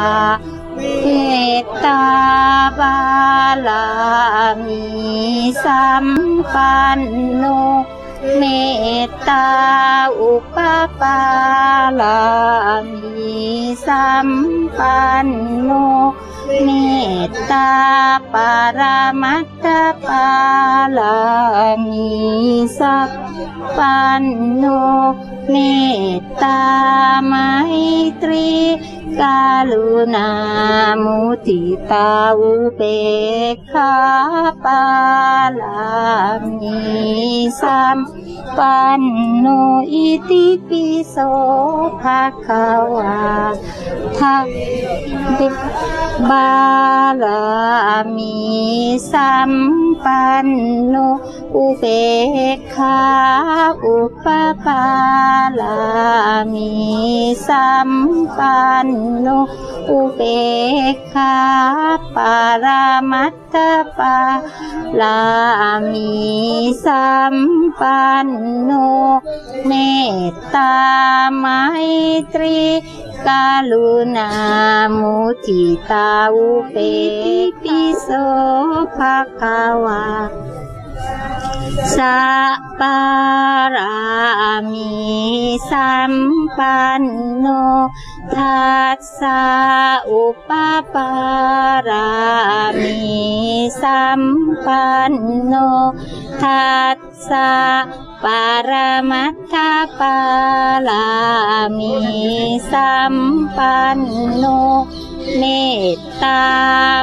าเมตตาบาลามีสัมปันโนเมตตาอุปปาลามีสัมปันโนเมตตาปารามัตถปาลามีสัพปันโน เมตตาไมตรีกาลุณามุติตาอุเบกขาปาลามีสัมปันโนอิติปิโสภะคะวาทักบิบาลามีสัมปันโนอุเบกขาอุปปา ลามีสัมปันโนอุเบกขาปารามัตถปาลามีสัมปันโนเมตตาไมตรีกาลุณามุทิตาอุเปกปิโสภะคะวา สัปารามีสัมปันโนทัสสะอุปปารามีสัมปันโนทัสสะปารมัตถปาลามีสัมปันโนเมตตา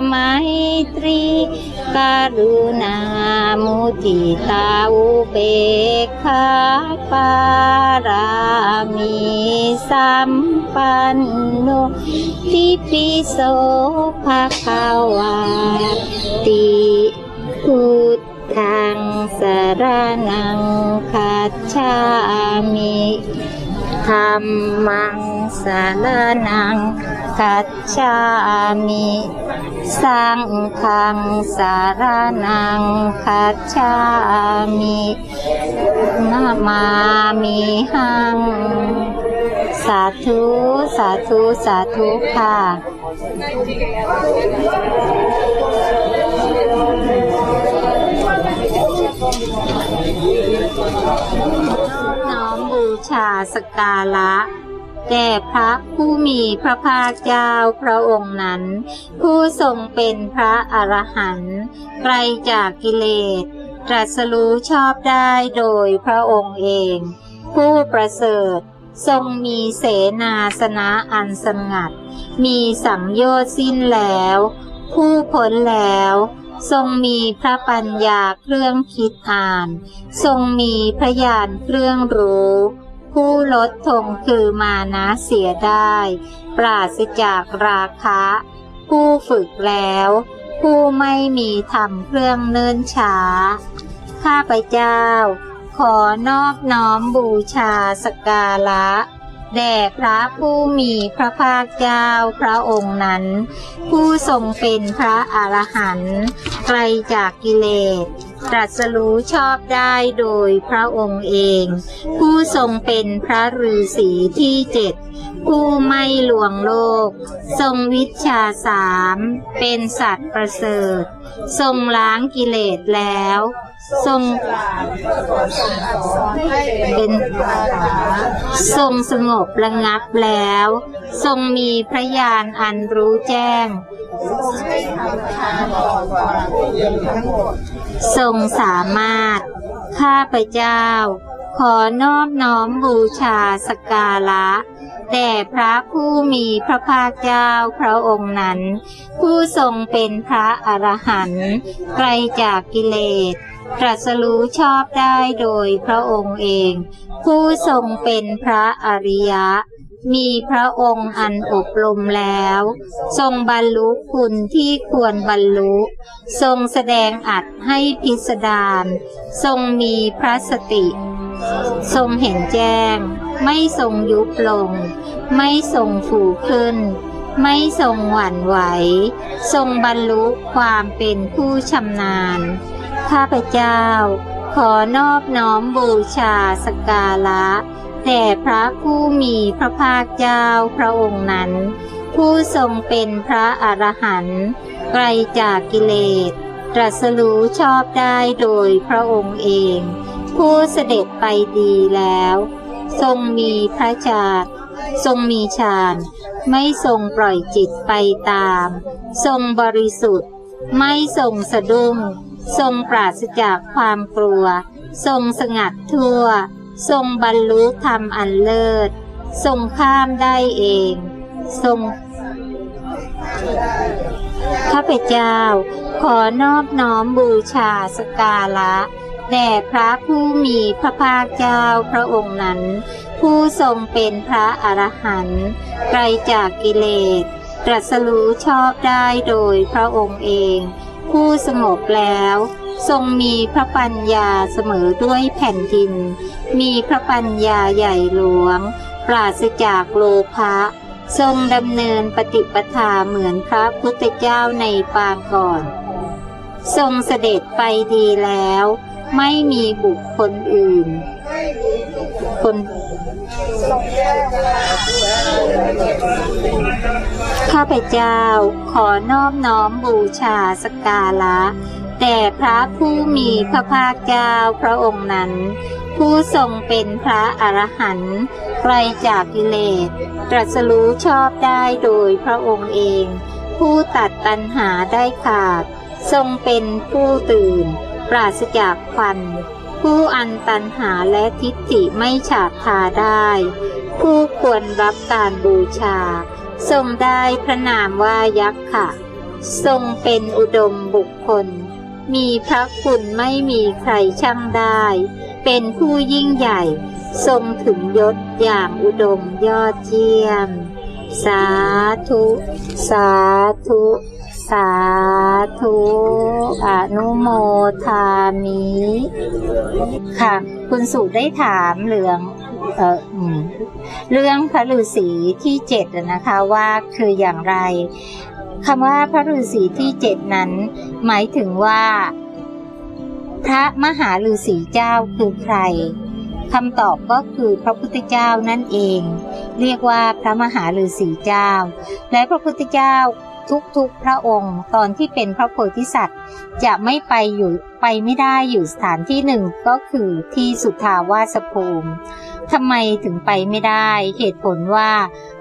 ไมตรีกรุณามุทิตาอุเบกขาปารามีสัมปันโนทิปิโสภะคะวาติพุทธังสรนังคัจฉามิ ธรรมังสรนังคัจฉามิสังฆังสารนังคัจฉามินามามิหัง สาธุ สาธุ สาธุค่ะอ ชาสการะ แด่พระผู้มีพระภาคเจ้าพระองค์นั้น ผู้ทรงเป็นพระอรหันต์ไกลจากกิเลส ตรัสรู้ชอบได้โดยพระองค์เอง ผู้ประเสริฐทรงมีเสนาสนะอันสงัด มีสังโยชน์สิ้นแล้ว ผู้พ้นแล้ว ทรงมีพระปัญญาเครื่องคิดอ่าน ทรงมีพระญาณเครื่องรู้ ผู้ลดทงคือมานะเสียได้ ปราศจากราคะ ผู้ฝึกแล้ว ผู้ไม่มีธรรมเครื่องเนิ่นช้า ข้าพเจ้า ขอนอบน้อมบูชาสการะแด่พระผู้มีพระภาคเจ้าพระองค์นั้น ผู้ทรงเป็นพระอรหันต์ไกลจากกิเลส ตรัสรู้ชอบได้โดยพระองค์เอง ผู้ทรงเป็นพระฤาษีที่เจ็ดผู้ไม่ลวงโลก ทรงวิชาสาม เป็นสัตว์ประเสริฐ ทรงล้างกิเลสแล้ว ทรงเป็นทรงสงบระงับแล้ว ทรงมีพระญาณอันรู้แจ้ง ทรงสามารถ ข้าพเจ้า ขอนอบน้อมบูชาสกการะแด่พระผู้มีพระภาคเจ้าพระองค์นั้น ผู้ทรงเป็นพระอรหันต์ไกลจากกิเลส ตรัสรู้ชอบได้โดยพระองค์เอง ผู้ทรงเป็นพระอริยะ มีพระองค์อันอบรมแล้ว ทรงบรรลุคุณที่ควรบรรลุ ทรงแสดงอัดให้พิสดารทรงมีพระสติ ทรงเห็นแจ้ง ไม่ทรงยุบลง ไม่ทรงฟูขึ้นไม่ทรงหวั่นไหว ทรงบรรลุความเป็นผู้ชำนาญ ข้าพเจ้า ขอนอบน้อมบูชาสกการะแด่พระผู้มีพระภาคเจ้าพระองค์นั้นผผู้ทรงเป็นพระอรหันต์ไกลจากกิเลสตรัสรู้ชอบได้โดยพระองค์เอง ผู้เสด็จไปดีแล้ว ทรงมีพระชาติทรงมีฌานไม่ทรงปล่อยจิตไปตาม ทรงบริสุทธิ์ ไม่ทรงสะดุ้ง ทรงปราศจากความกลัว ทรงสงัดทั่ว ทรงบรรลุธรรมอันเลิศ ทรงข้ามได้เอง ทรงข้าพเจ้า ขอนอบน้อมบูชาสการะแด่พระผู้มีพระภาคเจ้าพระองค์นั้น ผู้ทรงเป็นพระอรหันต์ไกลจากกิเลสตรัสรู้ชอบได้โดยพระองค์เอง ผู้สงบแล้ว ทรงมีพระปัญญาเสมอด้วยแผ่นดิน มีพระปัญญาใหญ่หลวง ปราศจากโลภะทรงดำเนินปฏิปทาเหมือนพระพุทธเจ้าในปางก่อน ทรงเสด็จไปดีแล้ว ไม่มีบุคคลอื่น คน ข้าพเจ้าขอนอบน้อมบูชาสกการะแด่พระผู้มีพระภาคเจ้าพระองค์นั้น ผู้ทรงเป็นพระอรหันต์ไกลจากกิเลส ตรัสรู้ชอบได้โดยพระองค์เอง ผู้ตัดตัณหาได้ขาด ทรงเป็นผู้ตื่น ปราศจากควัน ผู้อันตัณหาและทิฏฐิไม่ฉาบทาได้ ผู้ควรรับการบูชา ทรงได้พระนามว่ายักษ์ค่ะ ทรงเป็นอุดมบุคคล มีพระคุณไม่มีใครช่างได้ เป็นผู้ยิ่งใหญ่ ทรงถึงยศอย่างอุดมยอดเยี่ยม สาธุ สาธุ สาธุอนุโมทามิค่ะ คุณสุได้ถามเรื่องเออเรื่องพระฤาษีที่เจ็ดนะคะว่าคืออย่างไรคำว่าพระฤาษีที่เจ็ดนั้น หมายถึงว่า พระมหาฤาษีเจ้าคือใครคำตอบก็คือพระพุทธเจ้านั่นเอง เรียกว่าพระมหาฤาษีเจ้า และพระพุทธเจ้า ทุกๆพระองค์ตอนที่เป็นพระโพธิสัตว์ จะไม่ไปอยู่ไปไม่ได้อยู่สถานที่หนึ่งก็คือที่สุทาวาสภูมิทำไมถึงไปไม่ได้เหตุผลว่า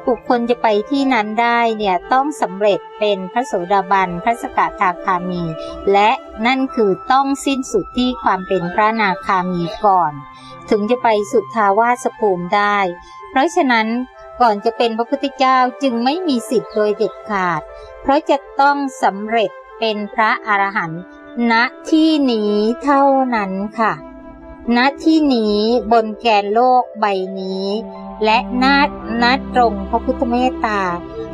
บุคคลจะไปที่นั้นได้เนี่ยต้องสำเร็จเป็นพระโสดาบัน พระสกทาคามี และนั่นคือต้องสิ้นสุดที่ความเป็นพระนาคามีก่อน ถึงจะไปสุทาวาสภูมิได้ เพราะฉะนั้นก่อนจะเป็นพระพุทธเจ้าจึงไม่มีสิทธิ์โดยเด็ดขาด เพราะจะต้องสำเร็จเป็นพระอรหันต์ณที่นี้เท่านั้นค่ะ ณที่นี้บนแกนโลกใบนี้ และณณตรงพระพุทธเมตตา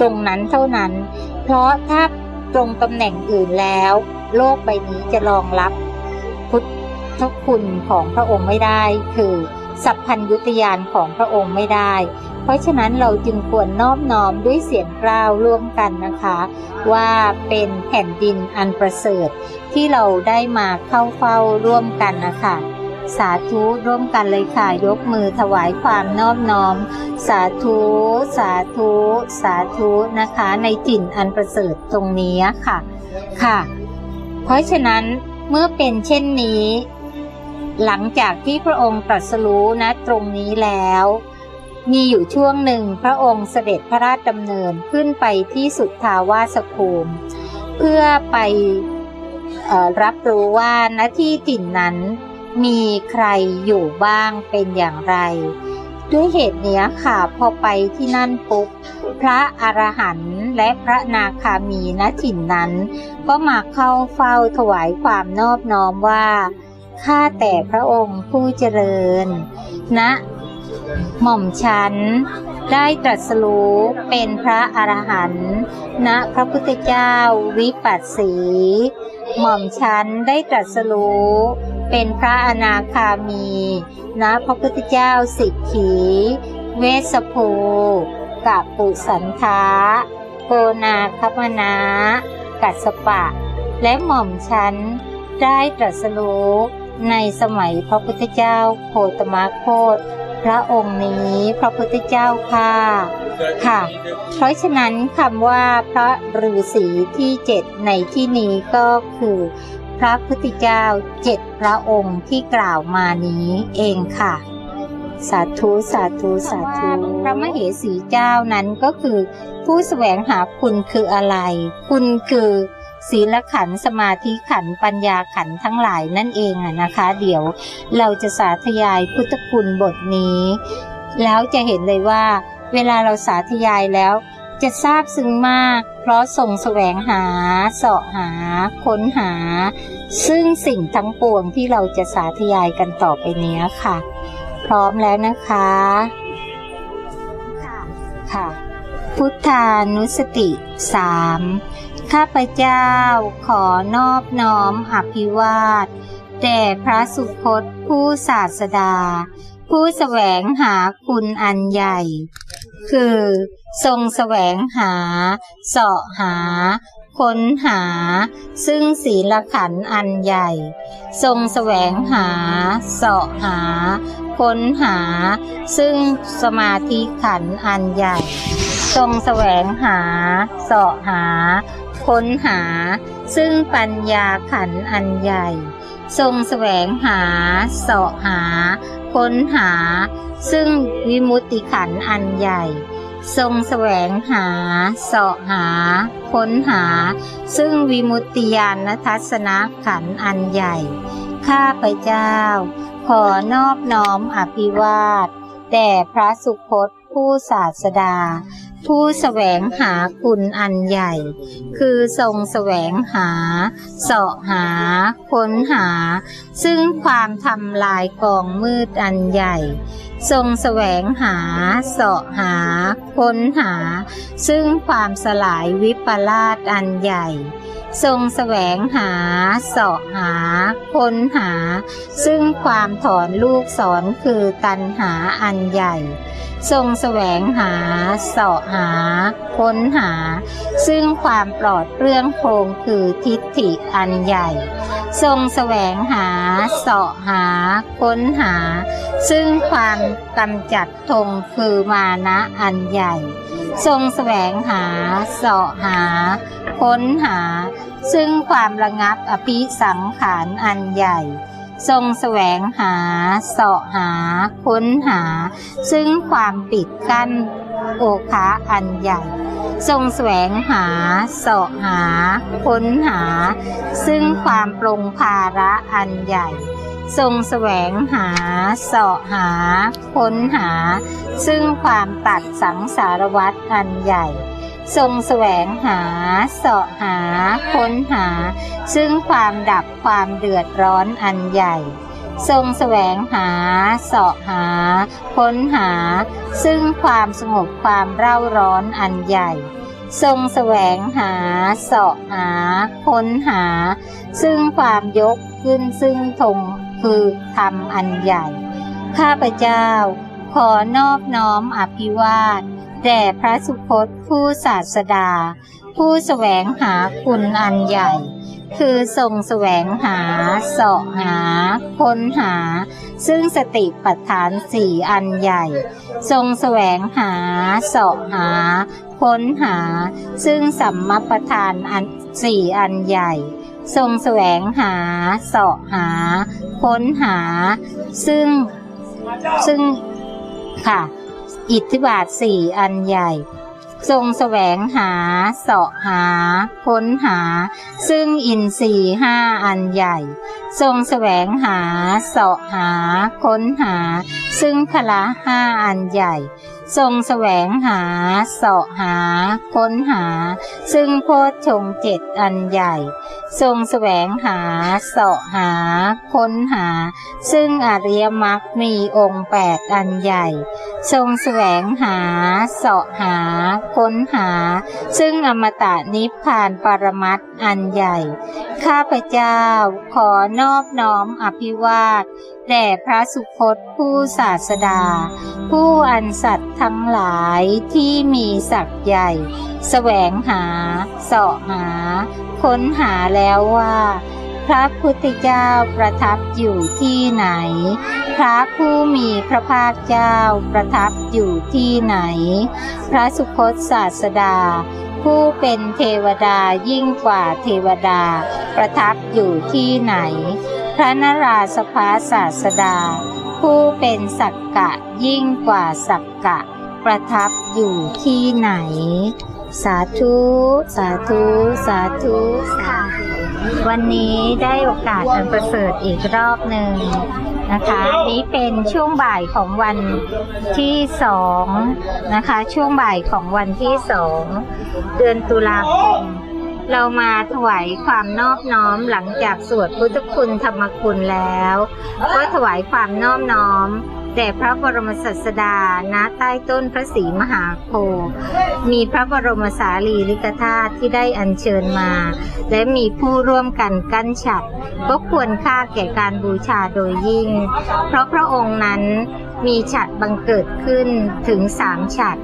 ตรงนั้นเท่านั้น เพราะถ้าตรงตำแหน่งอื่นแล้ว โลกใบนี้จะรองรับ พุทธคุณของพระองค์ไม่ได้ คือ สัพพัญยุตยานของพระองค์ไม่ได้ เพราะฉะนั้นเราจึงควรนอบน้อมด้วยเสียงกล้าวร่วมกันนะคะ ว่าเป็นแผ่นดินอันประเสริฐ ที่เราได้มาเข้าเฝ้าร่วมกันนะคะสาธุร่วมกันเลยค่ะ ยกมือถวายความนอบน้อม สาธุสาธุสาธุนะคะ ในถิ่นอันประเสริฐตรงนี้ค่ะค่ะ เพราะฉะนั้นเมื่อเป็นเช่นนี้ หลังจากที่พระองค์ตรัสรู้นะตรงนี้แล้ว มีอยู่ช่วงหนึ่งพระองค์เสด็จพระราชดำเนินขึ้นไปที่สุทาวาสภูมิ เพื่อไปรับรู้ว่าณที่ถิ่นนั้นมีใครอยู่บ้างเป็นอย่างไร ด้วยเหตุเนี้ยค่ะพอไปที่นั่นปุ๊บพระอรหันต์และพระนาคามีณถิ่นนั้น ก็มาเข้าเฝ้าถวายความนอบน้อมว่าข้าแต่พระองค์ผู้เจริญณ หม่อมฉัน ได้ตรัสรู้เป็นพระอรหันต์ณพระพุทธเจ้าวิปัสสี หม่อมฉันได้ตรัสรู้เป็นพระอนาคามีณพระพุทธเจ้าสิกขี เวสภูกับปุสันทาโกนาคมนากัสสปะ และหม่อมฉันได้ตรัสรู้ในสมัยพระพุทธเจ้าโคตมะโคต พระองค์นี้พระพุทธเจ้าค่ะ ค่ะ เพราะฉะนั้นคำว่าพระฤาษีที่เจ็ดในที่นี้ก็คือ พระพุทธเจ้าเจ็ดพระองค์ที่กล่าวมานี้เองค่ะ สาธุสาธุสาธุพระมเหสีเจ้านั้นก็คือ ผู้แสวงหาคุณคืออะไร คุณคือ ศีลขันธ์สมาธิขันธ์ปัญญาขันธ์ทั้งหลายนั่นเองอะนะคะ เดี๋ยวเราจะสาธยายพุทธคุณบทนี้ แล้วจะเห็นเลยว่า เวลาเราสาธยายแล้ว จะทราบซึ้งมาก เพราะส่งแสวงหาเสาะหา ค้นหา ซึ่งสิ่งทั้งปวงที่เราจะสาธยายกันต่อไปเนี้ยค่ะ พร้อมแล้วนะคะค่ะค่ะพุทธานุสติสาม ข้าพเจ้าขอนอบน้อมอภิวาทแด่พระสุคตผู้ศาสดา ผู้แสวงหาคุณอันใหญ่ คือทรงแสวงหา เสาะหา ค้นหา ซึ่งศีลขันธ์อันใหญ่ ทรงแสวงหา เสาะหา ค้นหา ซึ่งสมาธิขันธ์อันใหญ่ ทรงแสวงหา เสาะหา ค้นหา ซึ่งปัญญาขันอันใหญ่ ทรงแสวงหาเสาะหา ค้นหา ซึ่งวิมุตติขันอันใหญ่ ทรงแสวงหาเสาะหา ค้นหา ซึ่งวิมุตติญาณทัศนขันอันใหญ่ ข้าพเจ้า ขอนอบน้อมอภิวาทแด่พระสุคตผู้ศาสดา ผู้แสวงหาคุณอันใหญ่ คือทรงแสวงหา เสาะหา ค้นหา ซึ่งความทำลายกองมืดอันใหญ่ ทรงแสวงหา เสาะหา ค้นหา ซึ่งความสลายวิปลาสอันใหญ่ ทรงแสวงหาเสาะหา ค้นหา ซึ่งความถอนลูกศรคือตันหาอันใหญ่ ทรงแสวงหาเสาะหา ค้นหา ซึ่งความปลอดเปลื้องโพรงคือทิฏฐิอันใหญ่ ทรงแสวงหาเสาะหา ค้นหา ซึ่งความกำจัดธงคือมานะอันใหญ่ ทรงแสวงหาเสาะหา ค้นหา ซึ่งความระงับอภิสังขารอันใหญ่ ทรงแสวงหาเสาะหา ค้นหา ซึ่งความปิดกั้นโอคาอันใหญ่ ทรงแสวงหาเสาะหา ค้นหา ซึ่งความปรงภาระอันใหญ่ ทรงแสวงหาเสาะหา ค้นหา ซึ่งความตัดสังสารวัฏอันใหญ่ ทรงแสวงหาเสาะหา ค้นหา ซึ่งความดับความเดือดร้อนอันใหญ่ ทรงแสวงหาเสาะหา ค้นหา ซึ่งความสงบความเร่าร้อนอันใหญ่ทรงแสวงหาเสาะหา ค้นหา ซึ่งความยกขึ้นซึ่งธง คือธรรมอันใหญ่ ข้าพเจ้า ขอนอบน้อมอภิวาทแด่พระสุคตผู้ศาสดา ผู้แสวงหาคุณอันใหญ่ คือทรงแสวงหาเสาะหา ค้นหา ซึ่งสติปัฏฐานสี่อันใหญ่ ทรงแสวงหาเสาะหา ค้นหา ซึ่งสัมมาประธานอันสี่อันใหญ่ ทรงแสวงหาเสาะหา ค้นหา ซึ่งซึ่งค่ะ อิทธิบาทสี่อันใหญ่ ทรงแสวงหาเสาะหา ค้นหา ซึ่งอินทรีย์ห้าอันใหญ่ ทรงแสวงหาเสาะหา ค้นหา ซึ่งพละห้าอันใหญ่ ทรงแสวงหาเสาะหา ค้นหา ซึ่งโพชฌงเจ็ดอันใหญ่ ทรงแสวงหาเสาะหา ค้นหา ซึ่งอริยมรรคมีองค์แปดอันใหญ่ ทรงแสวงหาเสาะหา ค้นหา ซึ่งอมตะนิพพานปรมัตอันใหญ่ ข้าพเจ้าขอนอบน้อมอภิวาท แด่พระสุคตผู้ศาสดา ผู้อันสัตว์ทั้งหลายที่มีศักย์ใหญ่แสวงหา เสาะหา ค้นหาแล้วว่า พระพุทธเจ้าประทับอยู่ที่ไหน พระผู้มีพระภาคเจ้าประทับอยู่ที่ไหน พระสุคตศาสดาผู้เป็นเทวดายิ่งกว่าเทวดา ประทับอยู่ที่ไหน พระนราสภาศาสดา ผู้เป็นสักกะยิ่งกว่าสักกะ ประทับอยู่ที่ไหน สาธุ สาธุ สาธุค่ะวันนี้ได้โอกาสอันประเสริฐอีกรอบหนึ่งนะคะ นี้เป็นช่วงบ่ายของวันที่สองนะคะ ช่วงบ่ายของวันที่สองเดือนตุลาคม เรามาถวายความนอบน้อมหลังจากสวดพุทธคุณธรรมคุณแล้ว ก็ถวายความนอบน้อมแด่พระบรมศาสดาณใต้ต้นพระศรีมหาโพธิ์มีพระบรมสารีริกธาตุที่ได้อัญเชิญมา และมีผู้ร่วมกันกั้นฉัดก็ควรค่าแก่การบูชาโดยยิ่ง เพราะพระองค์นั้นมีฉัดบังเกิดขึ้นถึงสามฉัด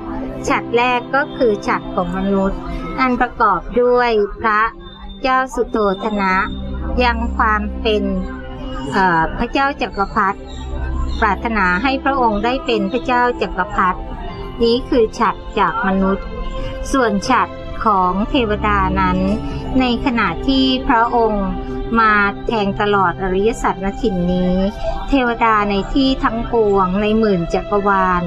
ฉัดแรกก็คือฉัดของมนุษย์ อันประกอบด้วยพระเจ้าสุโธธนะ ยังความเป็นพระเจ้าจักรพรรดิปรารถนาให้พระองค์ได้เป็นพระเจ้าจักรพรรดินี้คือฉัดจากมนุษย์ ส่วนฉัดของเทวดานั้น ในขณะที่พระองค์ มาแทงตลอดอริยสัจนถิ่นนี้ เทวดาในที่ทั้งปวงในหมื่นจักรวาล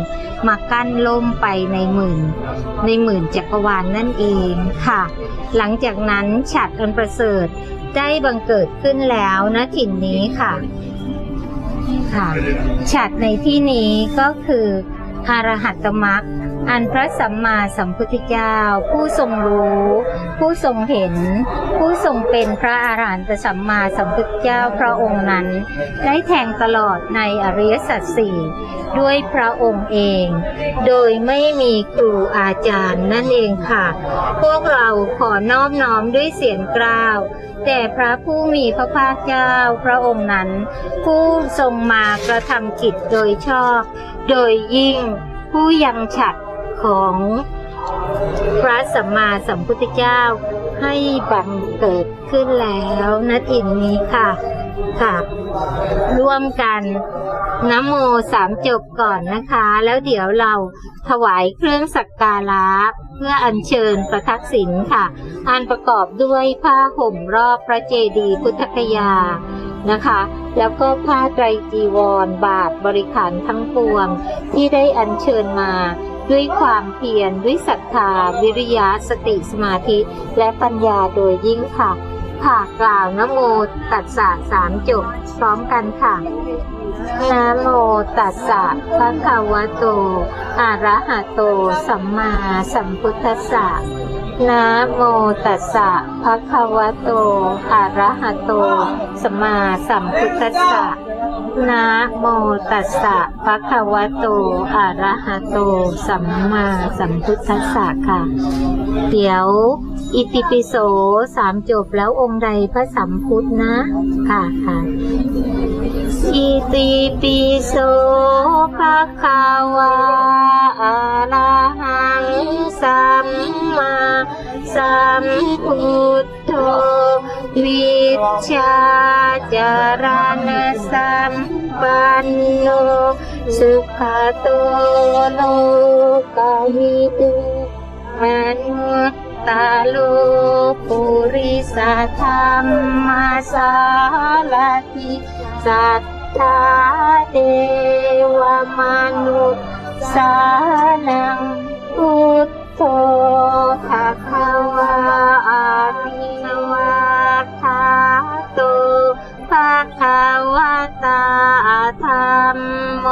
มากั้นล่มไปในหมื่น ในหมื่นจักรวาลนนั่นเองค่ะ หลังจากนั้นฉัดอันประเสริฐได้บังเกิดขึ้นแล้วณถิ่นนี้ค่ะค่ะฉัดในที่นี้ก็คืออรหัตมรรค อันพระสัมมาสัมพุทธเจ้า ผู้ทรงรู้ ผู้ทรงเห็น ผู้ทรงเป็นพระอาหารหันตสัมมาสัมพุทธเจ้าพระองค์นั้น ได้แทงตลอดในอริยสัจสี่ด้วยพระองค์เอง โดยไม่มีครูอาจารย์นั่นเองค่ะ พวกเราขอน้อบน้อมด้วยเสียงกล้าวแต่พระผู้มีพระภาคเจ้าพระองค์นั้น ผู้ทรงมากระทำกิจโดยชอบ โดยยิ่งผู้ยังฉัด ของพระสัมมาสัมพุทธเจ้าให้บังเกิดขึ้นแล้วณถิ่นนี้ค่ะค่ะ ร่วมกันนะโมสามจบก่อนนะคะ แล้วเดี๋ยวเราถวายเครื่องสักการะเพื่ออัญเชิญประทักษิณค่ะ อันประกอบด้วยผ้าห่มรอบพระเจดีย์พุทธคยานะคะ แล้วก็ผ้าไตรจีวร บาทบริขารทั้งปวงที่ได้อัญเชิญมา ด้วยความเพียรด้วยศรัทธา วิริยะสติสมาธิ และปัญญาโดยยิ่งค่ะ ค่ะกล่าวนโมตัสสะสามจบพร้อมกันค่ะนะโมตัสสะภะคะวะโต อะระหะโต สัมมาสัมพุทธัสสะนะโมตัสสะภะคะวะโต อะระหะโต สัมมาสัมพุทธัสสะ นะโมตัสสะภะคะวะโตอะระหะโต สัมมาสัมพุทธัสสะค่ะ เดี๋ยว อิติปิโสสามจบแล้วองค์ใดพระสัมพุทธนะ ค่ะค่ะ อิติปิโสภะคะวะอะระหังสัมมาสัมพุทโธ วิชาจารณสัมปันโน สุขโตโลกวิทูมนุตตาโลปุริสธรรมสารติสัทธาเทวมนุษย์สานังพุทโธภะคะวะ วตาธรรมโม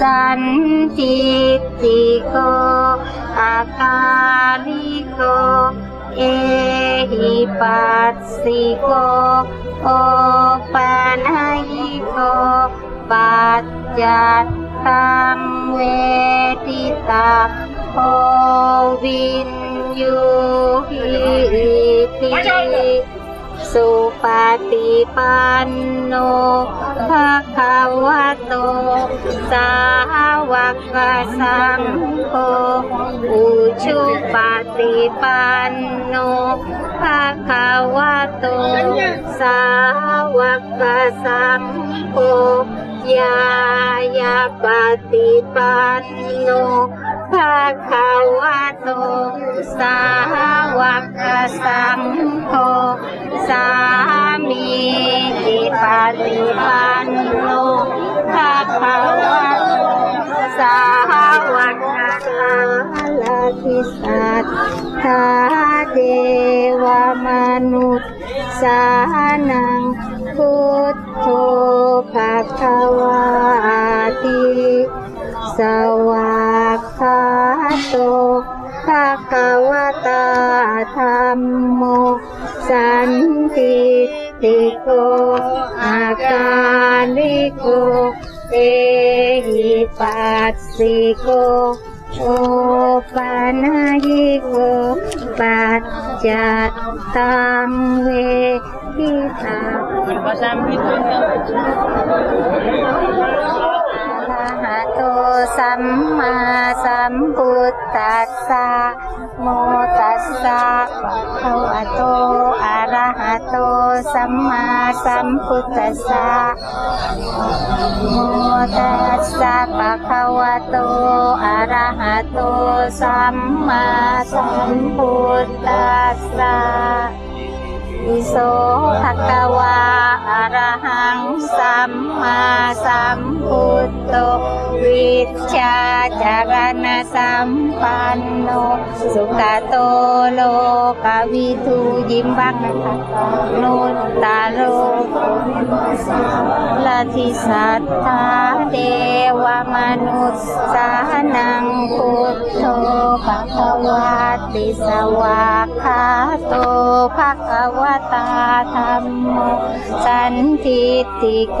สันติติโกอาการิโก เอหิปัสสิโก โอปัญหิโก ปัจจัตตังเวทิตาโอวินยูหิติ สุปฏิปันโนภะคะวะโต สาวกสังโฆ อุชุปฏิปันโนภะคะวะโต สาวกสังโฆ ยายาปฏิปันโน ภะคะวะโตสาวกสังโฆสามีจิปฏิปันโนภะคะวะโตสาวกสังลาทิสัตถาเทวมนุษย์สานังพุทโธภะควาติ สวากขาโตภะคะวะตาธรรมโม สันติติโกอาการลิโกเอหิปัสสิโกโอปานายิโกปัจจัตตังเวทิตาอะระหะโต สัมมาสัมพุทธัสสะโมตัสสะภะคะวะโตอะระหะโตสัมมาสัมพุทธัสสะโมตัสสะภะคะวะโตอะระหะโตสัมมาสัมพุทธัสสะอิโสภะคะวะอะระหังสัม มาสัมพุทโตวิชาจารณะสัมปันโนสุขโตโลกวิทูยิ้มบ้างนะคะนุตตาโลลาทิสัทธาเดวมนุษย์สานังพุทโธภะคะวาติสวากาโตภะคะวตาธรรมโมสันทิติโก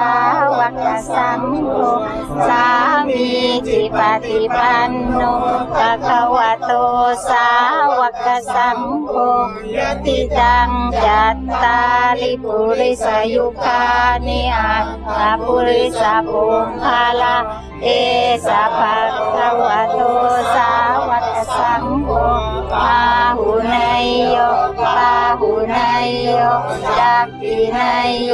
านายิโกปัจจัตตังเวทิตาโพวินยูหิติติปันโนภะคะวะโตสาวกสังฆปฏิปันโนภะคะวะโตสาวกสังโฆสาวกสังโฆสามีจิปฏิปันโนภะคะวะโตสาวกสังโฆติตังจัตตาลิปุริสยุคานิอาตาปุริสปุคาลาเอสะภะคะวะโตสาวกสังโฆ หุนายโยปาหุนายโยดักขินายโย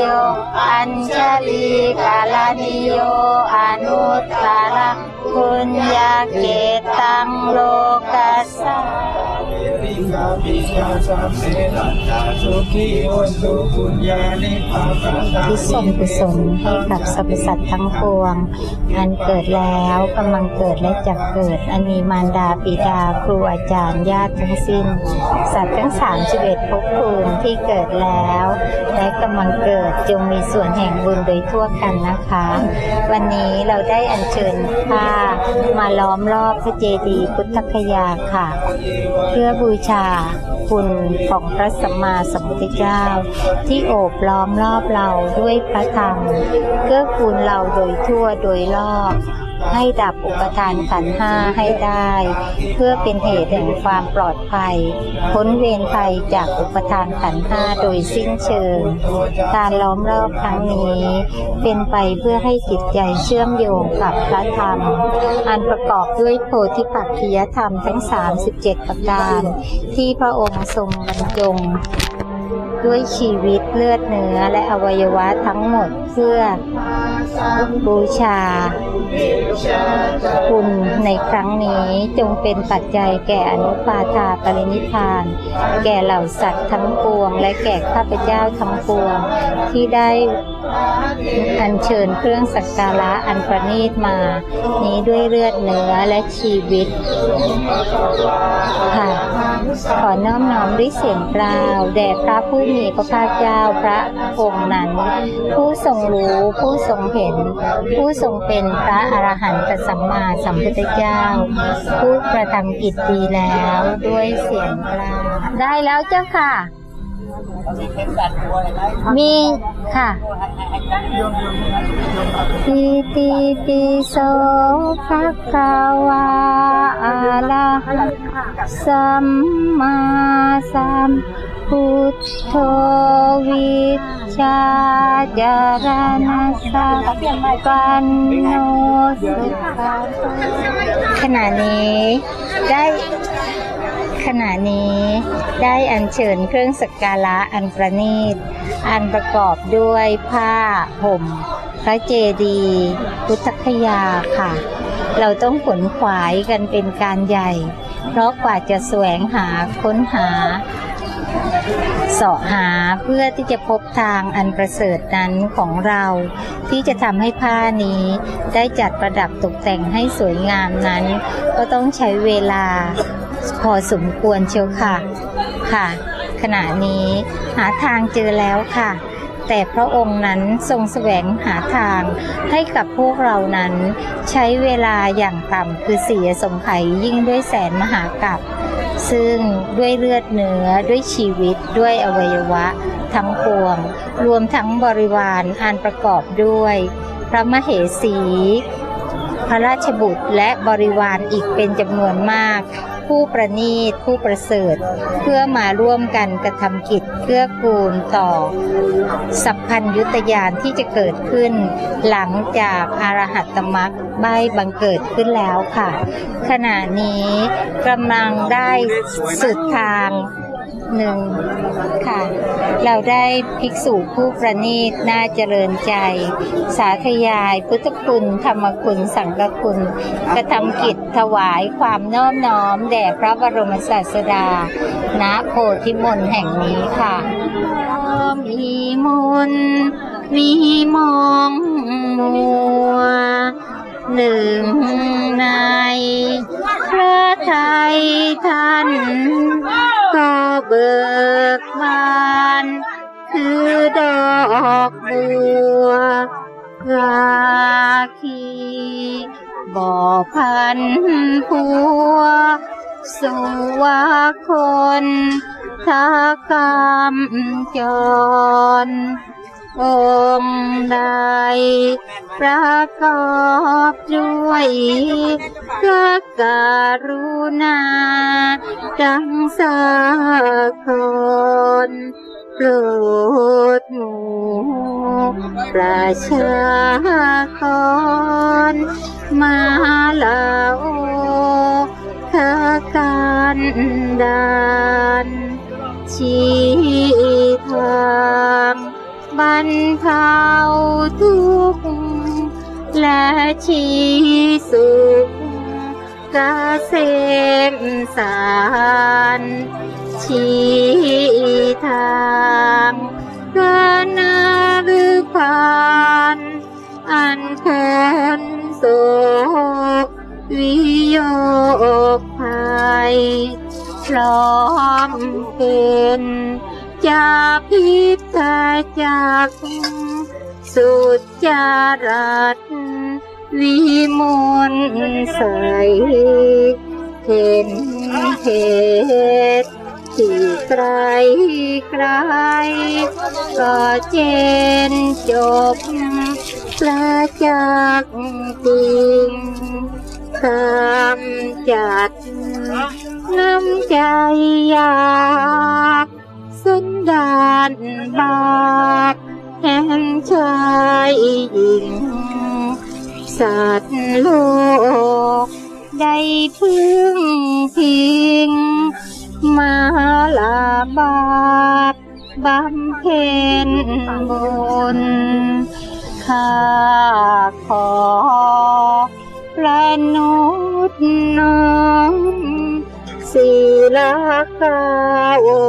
อัญชลีกาลานิโยอนุตตระคุญญาเกตังโลกัสสะปิ กาปิกาสัมเมตัตตาสุขีโอนตุปุญญานิปาปะตาที่ส่งกุศลให้กับสรรพสัตว์ทั้งปวง อันเกิดแล้วกำลังเกิดและจะเกิด อันมีมารดาปิดาครูอาจารย์ญาติทั้งสิ้น สัตว์ทั้ง31ภพภูมิที่เกิดแล้ว และกำลังเกิดจงมีส่วนแห่งบุญโดยทั่วกันนะคะ วันนี้เราได้อัญเชิญผ้ามาล้อมรอบพระเจดีย์พุทธคยาค่ะ เพื่อบูชา คุณของพระสัมมาสัมพุทธเจ้า ที่โอบล้อมรอบเราด้วยพระธรรมเกื้อกูลเราโดยทั่วโดยรอบ ให้ดับอุปทานขันห้าให้ได้ เพื่อเป็นเหตุแห่งความปลอดภัย พ้นเวรภัยจากอุปทานขันห้าโดยสิ้นเชิง การล้อมรอบครั้งนี้ เป็นไปเพื่อให้จิตใจเชื่อมโยงกับพระธรรม อันประกอบด้วยโพธิปักขิยธรรมทั้ง 37 ประการ ที่พระองค์ทรงบรรจงด้วยชีวิตเลือดเนื้อและอวัยวะทั้งหมดเพื่อบูชา คุณในครั้งนี้จงเป็นปัจจัยแก่อนุปาทาปรินิพาน แก่เหล่าสัตว์ทั้งปวง และแก่ข้าพเจ้าทั้งปวงที่ได้ อัญเชิญเครื่องสักการะอันประณีตมา นี้ด้วยเลือดเนื้อและชีวิต ค่ะ ขอน้อมน้อมด้วยเสียงกล่าวแด่พระผู้มีพระภาคเจ้าพระองค์นั้น ผู้ทรงรู้ผู้ทรงเห็น ผู้ทรงเป็นพระอรหันตสัมมาสัมพุทธเจ้า ผู้กระทำกิจดีแล้วด้วยเสียงกล่าวได้แล้วเจ้าค่ะ มีค่ะปิติปิโสภะคะวาอะระหะสัมมาสัมพุทโธวิชาจารณะสัพปันโนสุขขณะนี้ได้ ขณะนี้ได้อัญเชิญเครื่องสักการะอันประณีต อันประกอบด้วยผ้าห่ม พระเจดีย์พุทธคยาค่ะ เราต้องขนขวายกันเป็นการใหญ่ เพราะกว่าจะแสวงหาค้นหาเสาะหาเพื่อที่จะพบทางอันประเสริฐนั้นของเรา ที่จะทำให้ผ้านี้ได้จัดประดับตกแต่งให้สวยงามนั้น ก็ต้องใช้เวลา พอสมควรเชียวค่ะค่ะ ขณะนี้หาทางเจอแล้วค่ะ แต่พระองค์นั้นทรงแสวงหาทางให้กับพวกเรานั้น ใช้เวลาอย่างต่ำคือเสียสมไขยยิ่งด้วยแสนมหากัปซึ่งด้วยเลือดเนื้อด้วยชีวิตด้วยอวัยวะ ทั้งปวง รวมทั้งบริวารอันประกอบด้วย พระมเหสี พระราชบุตรและบริวารอีกเป็นจำนวนมาก ผู้ประณีตผู้ประเสริฐ เพื่อมาร่วมกันกระทำกิจเพื่อกูลต่อ สัพพัญยุตยานที่จะเกิดขึ้น หลังจากอารหัตตมรรคใบบังเกิดขึ้นแล้วค่ะ ขณะนี้กำลังได้สุดทาง หนึ่งค่ะ เราได้ภิกษุผู้ประณีตน่าเจริญใจ สาธยาย พุทธคุณ ธรรมคุณ สังฆคุณ กระทำกิจถวายความน้อมน้อม แด่พระบรมศาสดา ณโพธิมณแห่งนี้ค่ะมีมนมีมองมัวหนึ่งในพระไทยท่าน ก็เบิกบานคือดอกบัวราคีบ่อพันผัว สุวาคนทากรรมจร องค์ใด ประกอบด้วยพระกรุณาดังสากรโปรดหมู่ประชากรมาลาโอทาการดานชีทาง บรรเทาทุกข์และชีสุขเกษมสารชี้ทางกนาหรือพานอันเพนโศกวิโยภัยพร้อมเป็น จาพิตาจากสุดจารัตวิมลใสเห็นเหตุที่ไกลไกลก็เจนจบประจักษ์จริงคำจัดน้ำใจยาก สันดานบาปแห่งชายหญิง สัตว์โลกได้พึ่งพิง มาลาบาปบำเพ็ญบุญข้าขอประนุษน้อมศีลาคาว